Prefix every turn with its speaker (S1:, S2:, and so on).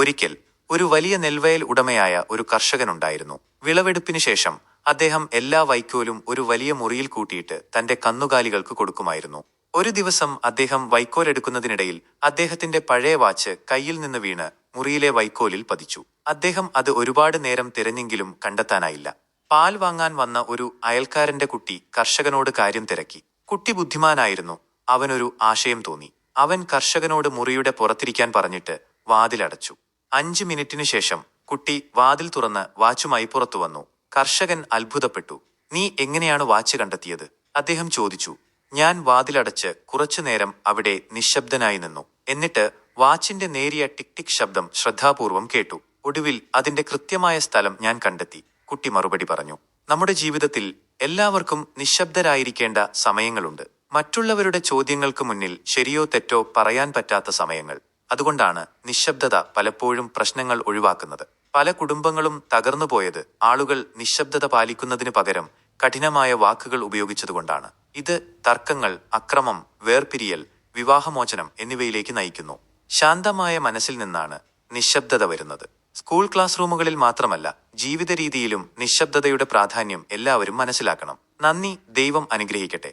S1: ഒരിക്കൽ ഒരു വലിയ നെൽവയൽ ഉടമയായ ഒരു കർഷകനുണ്ടായിരുന്നു. വിളവെടുപ്പിനു ശേഷം അദ്ദേഹം എല്ലാ വൈക്കോലും ഒരു വലിയ മുറിയിൽ കൂട്ടിയിട്ട് തന്റെ കന്നുകാലികൾക്ക് കൊടുക്കുമായിരുന്നു. ഒരു ദിവസം അദ്ദേഹം വൈക്കോലെടുക്കുന്നതിനിടയിൽ അദ്ദേഹത്തിന്റെ പഴയ വാച്ച് കയ്യിൽ നിന്ന് വീണ് മുറിയിലെ വൈക്കോലിൽ പതിച്ചു. അദ്ദേഹം അത് ഒരുപാട് നേരം തിരഞ്ഞെങ്കിലും കണ്ടെത്താനായില്ല. പാൽ വാങ്ങാൻ വന്ന ഒരു അയൽക്കാരന്റെ കുട്ടി കർഷകനോട് കാര്യം തിരക്കി. കുട്ടി ബുദ്ധിമാനായിരുന്നു. അവനൊരു ആശയം തോന്നി. അവൻ കർഷകനോട് മുറിയുടെ പുറത്തിരിക്കാൻ പറഞ്ഞിട്ട് വാതിലടച്ചു. അഞ്ച് മിനിറ്റിനു ശേഷം കുട്ടി വാതിൽ തുറന്ന് വാച്ചുമായി പുറത്തുവന്നു കർഷകൻ അത്ഭുതപ്പെട്ടു. നീ എങ്ങനെയാണ് വാച്ച് കണ്ടെത്തിയത്? അദ്ദേഹം ചോദിച്ചു. ഞാൻ വാതിലടച്ച് കുറച്ചുനേരം അവിടെ നിശബ്ദനായി നിന്നു. എന്നിട്ട് വാച്ചിന്റെ നേരിയ ടിക് ടിക് ശബ്ദം ശ്രദ്ധാപൂർവം കേട്ടു. ഒടുവിൽ അതിന്റെ കൃത്യമായ സ്ഥലം ഞാൻ കണ്ടെത്തി. കുട്ടി മറുപടി പറഞ്ഞു. നമ്മുടെ ജീവിതത്തിൽ എല്ലാവർക്കും നിശബ്ദരായിരിക്കേണ്ട സമയങ്ങളുണ്ട്. മറ്റുള്ളവരുടെ ചോദ്യങ്ങൾക്ക് മുന്നിൽ ശരിയോ തെറ്റോ പറയാൻ പറ്റാത്ത സമയങ്ങൾ. അതുകൊണ്ടാണ് നിശബ്ദത പലപ്പോഴും പ്രശ്നങ്ങൾ ഒഴിവാക്കുന്നത്. പല കുടുംബങ്ങളും തകർന്നുപോയത് ആളുകൾ നിശബ്ദത പാലിക്കുന്നതിന് പകരം കഠിനമായ വാക്കുകൾ ഉപയോഗിച്ചതുകൊണ്ടാണ്. ഇത് തർക്കങ്ങൾ അക്രമം വേർപിരിയൽ വിവാഹമോചനം എന്നിവയിലേക്ക് നയിക്കുന്നു. ശാന്തമായ മനസ്സിൽ നിന്നാണ് നിശബ്ദത വരുന്നത്. സ്കൂൾ ക്ലാസ് റൂമുകളിൽ മാത്രമല്ല ജീവിത രീതിയിലും നിശബ്ദതയുടെ പ്രാധാന്യം എല്ലാവരും മനസ്സിലാക്കണം. നന്ദി ദൈവം അനുഗ്രഹിക്കട്ടെ.